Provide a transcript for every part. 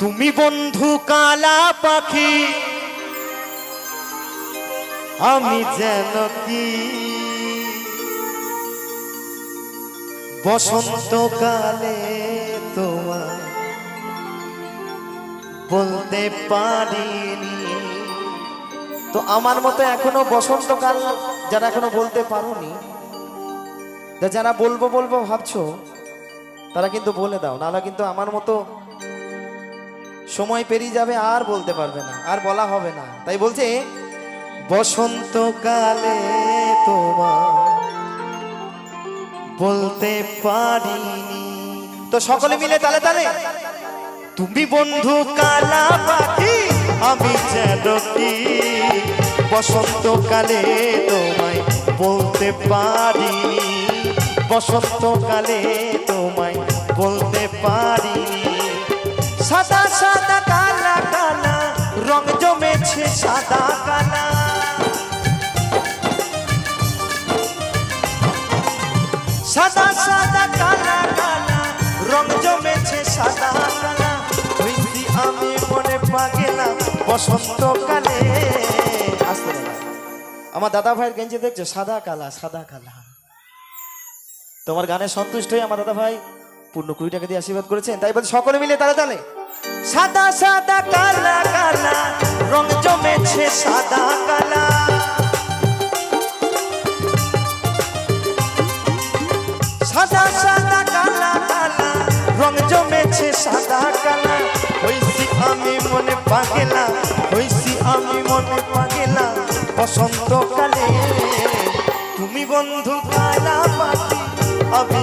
তুমি বন্ধু কালা পাখি, আমি যেন কি? বসন্তকালে তোমার বলতে পারিনি। তো আমার মতো এখনও বসন্তকাল যারা এখনও বলতে পারোনি যারা বলব বলব ভাবছ, তারা কিন্তু বলে দাও, নাহলে কিন্তু আমার মতো সময় পেরিয়ে যাবে, আর বলতে পারবে না, আর বলা হবে না। তাই বলছে বসন্তকালে তোমার বলতে পারিনি। তো সকলে মিলে তালে তালে, তুমি বন্ধু কালা পাখি, আমি কি বসন্তকালে তোমায় বলতে পারিনি। বসন্তকালে তোমায় বলতে পারিনি। সাদা সাদা কালা কালা, রং জমেছে সাদা কালা। সাদা সাদা কালা কালা, রং জমেছে সাদা কালা। হইছি আমি মনে পাগেলাম বসন্তকালে দাদা আমার দাদা ভাইয়ের গেঞ্জি দেখছ? সাদা কালা সাদা কালা। তোমার গানে সন্তুষ্ট হয়ে আমার দাদা ভাই? পূর্ণ কুড়ি টাকা দিয়ে আশীর্বাদ করেছেন। তাই বলছে, সকলে মিলে তালে তালে। সাদা সাদা কালা কালা, রং জমেছে সাদা কালা। সাদা সাদা কালা কালা, রং জমেছে সাদা কালা। হইছি আমি মনে পাগেলা, হইছি আমি মনে পাগেলা। বসন্তকালে তুমি বন্ধু কালা পাখি আমি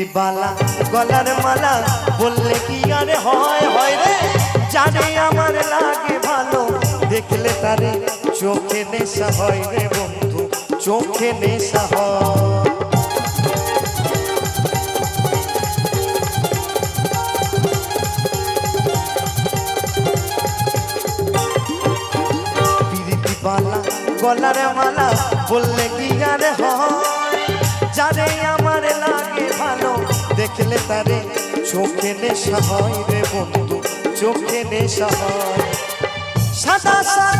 পিরিতি বালা, গলার মালা, বললে কি আরে হয় হয় রে? জানে আমার লাগে ভালো, দেখলে তারে চোখে নেশা হয় রে বন্ধু, চোখে নেশা হয়। গলার মালা, বললে কি আর হয়? যারে আমার দেখলে তারে চোখে নেশা হয় রে বন্ধু চোখে নেশা হয়। সাদা সাদা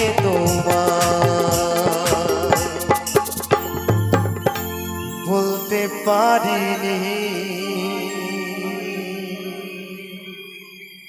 পারিনি।